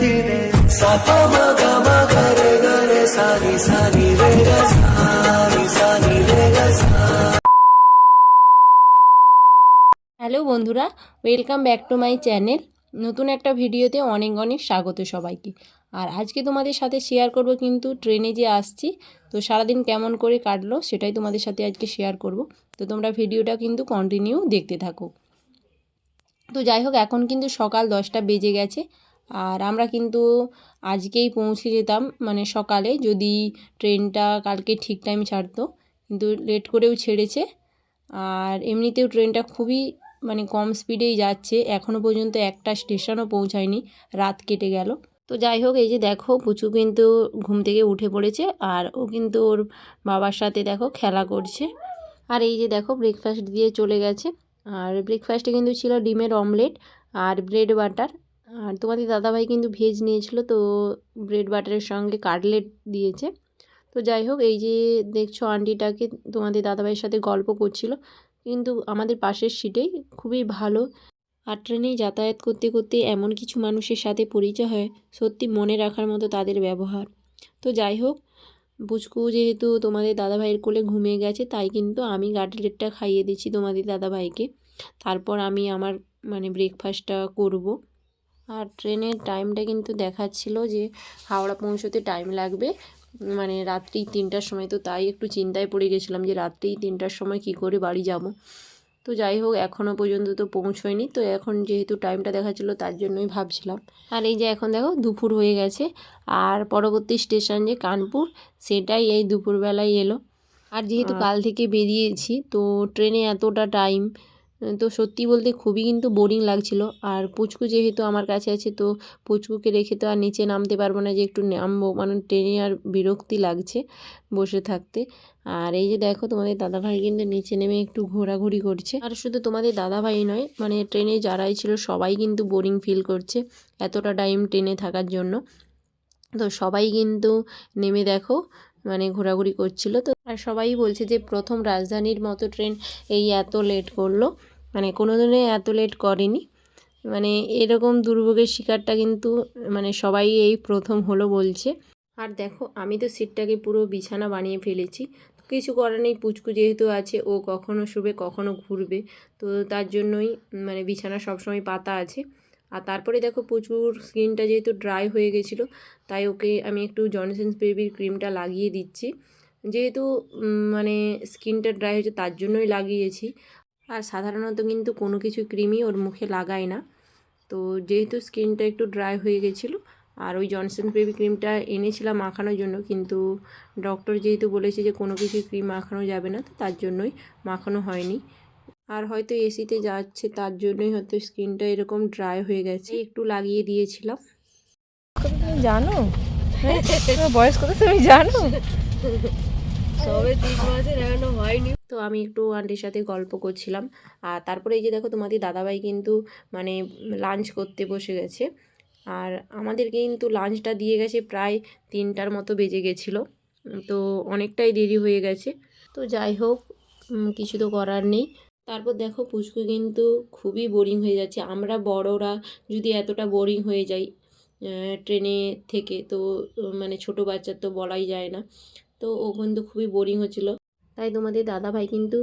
తినే হ্যালো বন্ধুরা welcome back to my channel নতুন একটা ভিডিওতে অনেক অনেক স্বাগত সবাইকে। আর আজকে তোমাদের সাথে শেয়ার করব কিন্তু ট্রেনে যে আসছি, তো সারাদিন কেমন করে কাটলো সেটাই তোমাদের সাথে আজকে শেয়ার করব। তো তোমরা ভিডিওটা কিন্তু কন্টিনিউ দেখতে থাকো। তো যাই হোক, এখন কিন্তু সকাল দশটা বেজে গেছে। আর আমরা কিন্তু আজকেই পৌঁছে যেতাম মানে সকালে, যদি ট্রেনটা কালকে ঠিক টাইম ছাড়তো। কিন্তু লেট করেও ছেড়েছে। আর এমনিতেও ট্রেনটা খুবই মানে কম স্পিডেই যাচ্ছে। এখনও পর্যন্ত একটা স্টেশনও পৌঁছায়নি। রাত কেটে গেল। তো যাই হোক, এই যে দেখো, পুচু কিন্তু ঘুম থেকে উঠে পড়েছে। আর ও কিন্তু ওর বাবার সাথে দেখো খেলা করছে। আর এই যে দেখো ব্রেকফাস্ট দিয়ে চলে গেছে। আর ব্রেকফাস্টে কিন্তু ছিল ডিমের অমলেট আর ব্রেড বাটার আর তোমাদের দাদাভাই কিন্তু ভেজ নিয়েছিল, তো ব্রেড বাটারের সঙ্গে কাটলেট দিয়েছে। তো যাই হোক, এই যে দেখছ আন্টিটাকে, তোমাদের দাদাভাইয়ের সাথে গল্প করছিল। কিন্তু আমাদের পাশের সিটেই খুবই ভালো। আর ট্রেনে যাতায়াত করতে করতে এমন কিছু মানুষের সাথে পরিচয় হয়, সত্যি মনে রাখার মতো তাদের ব্যবহার। তো যাই হোক, বুচকু যেহেতু তোমাদের দাদাভাইয়ের কোলে ঘুমিয়ে গেছে, তাই কিন্তু আমি গাটলেটটা খাইয়ে দিচ্ছি তোমাদের দাদাভাইকে। তারপর আমি আমার মানে ব্রেকফাস্টটা করব। আর ট্রেনের টাইমটা কিন্তু দেখাচ্ছিল যে হাওড়া পৌঁছতে টাইম লাগবে। মানে রাত্রি তিনটার সময় তো তাই একটু চিন্তায় পড়ে গেছিলাম যে রাত্রি তিনটার সময় কি করে বাড়ি যাব। তো যাই হোক এখনও পর্যন্ত তো পৌঁছয়নি। তো এখন যেহেতু টাইমটা দেখাচ্ছিলো তার জন্যই ভাবছিলাম। আর এই যে এখন দেখো দুপুর হয়ে গেছে। আর পরবর্তী স্টেশন যে কানপুর সেটাই এই দুপুরবেলায় এলো। আর যেহেতু কাল থেকে বেরিয়েছি তো ট্রেনে এতটা টাইম তো সত্যি বলতে খুবই কিন্তু বোরিং লাগছিল। আর পুচকু যেহেতু আমার কাছে আছে, তো পুচকুকে রেখে তো আর নিচে নামতে পারব না, যে একটু নামবো। মানে ট্রেনে আর বিরক্তি লাগছে বসে থাকতে। আর এই যে দেখো, তোমাদের দাদাভাই কিন্তু নিচে নেমে একটু ঘোরাঘুরি করছে। আর শুধু তোমাদের দাদাভাই নয় মানে ট্রেনে যারাই ছিল, সবাই কিন্তু বোরিং ফিল করছে এতটা টাইম ট্রেনে থাকার জন্য। তো সবাই কিন্তু নেমে দেখো মানে ঘোরাঘুরি করছিল তো আর সবাই বলছে যে প্রথম রাজধানীর মতো ট্রেন এই এত লেট করল। মানে কোনো দিনে এত লেট করেনি। মানে এরকম দুর্ভোগের শিকারটা কিন্তু মানে সবাই এই প্রথম হলো বলছে। আর দেখো, আমি তো সিটটাকে পুরো বিছানা বানিয়ে ফেলেছি। কিছু করার নেই, পুচকু যেহেতু আছে, ও কখনো শুবে, কখনো ঘুরবে। তো তার জন্যই মানে বিছানা সবসময় পাতা আছে। আর তারপরে দেখো প্রচুর স্কিনটা যেহেতু ড্রাই হয়ে গেছিল, তাই ওকে আমি একটু জনসেন্স বেবির ক্রিমটা লাগিয়ে দিচ্ছি। যেহেতু মানে স্কিনটা ড্রাই হয়েছে তার জন্যই লাগিয়েছি। আর সাধারণত কিন্তু কোনো কিছু ক্রিমই ওর মুখে লাগায় না। তো যেহেতু স্কিনটা একটু ড্রাই হয়ে গেছিল, আর ওই জনসন বেবি ক্রিমটা এনেছিলাম মাখানোর জন্য, কিন্তু ডক্টর যেহেতু বলেছে যে কোনো কিছু ক্রিম মাখানো যাবে না, তো তার জন্যই মাখানো হয়নি। আর হয়তো এসিতে যাচ্ছে তার জন্যই হয়তো স্কিনটা এরকম ড্রাই হয়ে গেছে। একটু লাগিয়ে দিয়েছিলাম। তুমি জানো? হ্যাঁ? বয়স কত? তুমি জানো? সবে তিন মাসের এখনও হয়নি। তো আমি একটু আন্টির সাথে গল্প করছিলাম। আর তারপরে এই যে দেখো তোমাদের দাদাভাই কিন্তু মানে লাঞ্চ করতে বসে গেছে। আর আমাদের কিন্তু লাঞ্চটা দিয়ে গেছে প্রায় তিনটার মতো বেজে গেছিল। তো অনেকটাই দেরি হয়ে গেছে। তো যাই হোক কিছু তো করার নেই। তারপর দেখো পুচকু কিন্তু খুবই বোরিং হয়ে যাচ্ছে। আমরা বড়রা যদি এতটা বোরিং হয়ে যাই ট্রেনে থেকে তো মানে ছোট বাচ্চার তো বলাই যায় না। তো ও কিন্তু খুবই বোরিং হচ্ছিল। তাই তোমাদের দাদা ভাই কিন্তু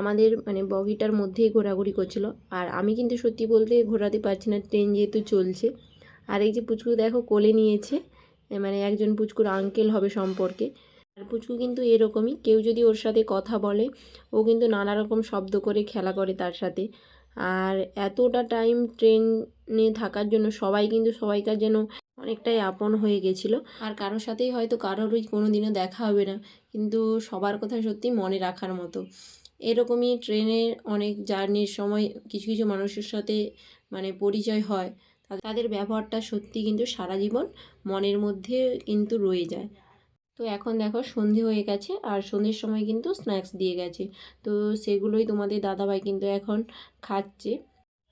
আমাদের মানে বগিটার মধ্যেই ঘোরাঘুরি করছিল। আর আমি কিন্তু সত্যি বলতে ঘোরাতে পারছি না ট্রেন যেহেতু চলছে। আর এই যে পুচকু দেখো কোলে নিয়েছে মানে একজন পুচকুর আঙ্কেল হবে সম্পর্কে। আর পুচকু কিন্তু এরকমই। কেউ যদি ওর সাথে কথা বলে, ও কিন্তু নানা রকম শব্দ করে খেলা করে তার সাথে। আর এতটা টাইম ট্রেনে থাকার জন্য সবাই কিন্তু সবাইকার যেন অনেকটাই আপন হয়ে গেছিল। আর কারোর সাথেই হয়তো কারোরই কোনো দিনও দেখা হবে না। কিন্তু সবার কথা সত্যি মনে রাখার মতো। এরকমই ট্রেনের অনেক জার্নির সময় কিছু কিছু মানুষের সাথে মানে পরিচয় হয়। তাদের ব্যবহারটা সত্যি কিন্তু সারা জীবন মনের মধ্যে কিন্তু রয়ে যায়। তো এখন দেখো সন্ধে হয়ে গেছে আর সন্ধ্যের সময় কিন্তু স্ন্যাক্স দিয়ে গেছে। তো সেগুলোই তোমাদের দাদাভাই কিন্তু এখন খাচ্ছে।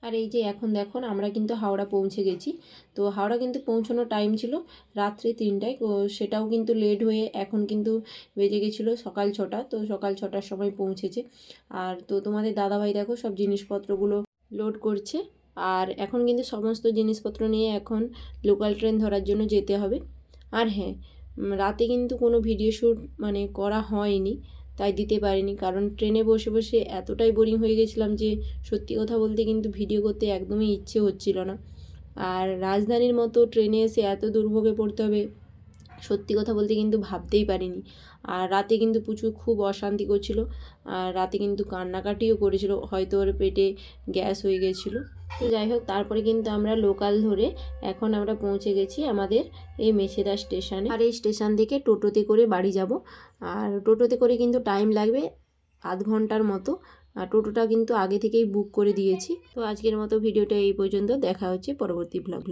আর এই যে এখন দেখো আমরা কিন্তু হাওড়া পৌঁছে গেছি। তো হাওড়া কিন্তু পৌঁছানোর টাইম ছিল রাত্রি তিনটায়। সেটাও কিন্তু লেট হয়ে এখন কিন্তু বেজে গেছিল সকাল ছটা। তো সকাল ছটার সময় পৌঁছেছে। আর তো তোমাদের দাদাভাই দেখো সব জিনিসপত্রগুলো লোড করছে। আর এখন কিন্তু সমস্ত জিনিসপত্র নিয়ে এখন লোকাল ট্রেন ধরার জন্য যেতে হবে। আর হ্যাঁ রাতে কিন্তু কোনো ভিডিও শ্যুট মানে করা হয়নি, তাই দিতে পারিনি। কারণ ট্রেনে বসে বসে এতটাই বোরিং হয়ে গেছিলাম যে, সত্যি কথা বলতে কিন্তু ভিডিও করতে একদমই ইচ্ছে হচ্ছিল না। আর রাজধানীর মতো ট্রেনে এসে এত দুর্ভোগে পড়তে হবে সত্যি কথা বলতে কিন্তু ভাবতেই পারিনি। আর রাতে কিন্তু প্রচুর খুব অশান্তি করছিল। আর রাতে কিন্তু কান্নাকাটিও করেছিল। হয়তো ওর পেটে গ্যাস হয়ে গেছিল। তো যাই হোক, তারপরে কিন্তু আমরা লোকাল ধরে এখন আমরা পৌঁছে গেছি আমাদের এই মেছেদা স্টেশনে। আর এই স্টেশন থেকে টোটোতে করে বাড়ি যাব। আর টোটোতে করে কিন্তু টাইম লাগবে আধ ঘণ্টার মতো। আর টোটোটা কিন্তু আগে থেকেই বুক করে দিয়েছি। তো আজকের মতো ভিডিওটা এই পর্যন্ত। দেখা হচ্ছে পরবর্তী ব্লগ।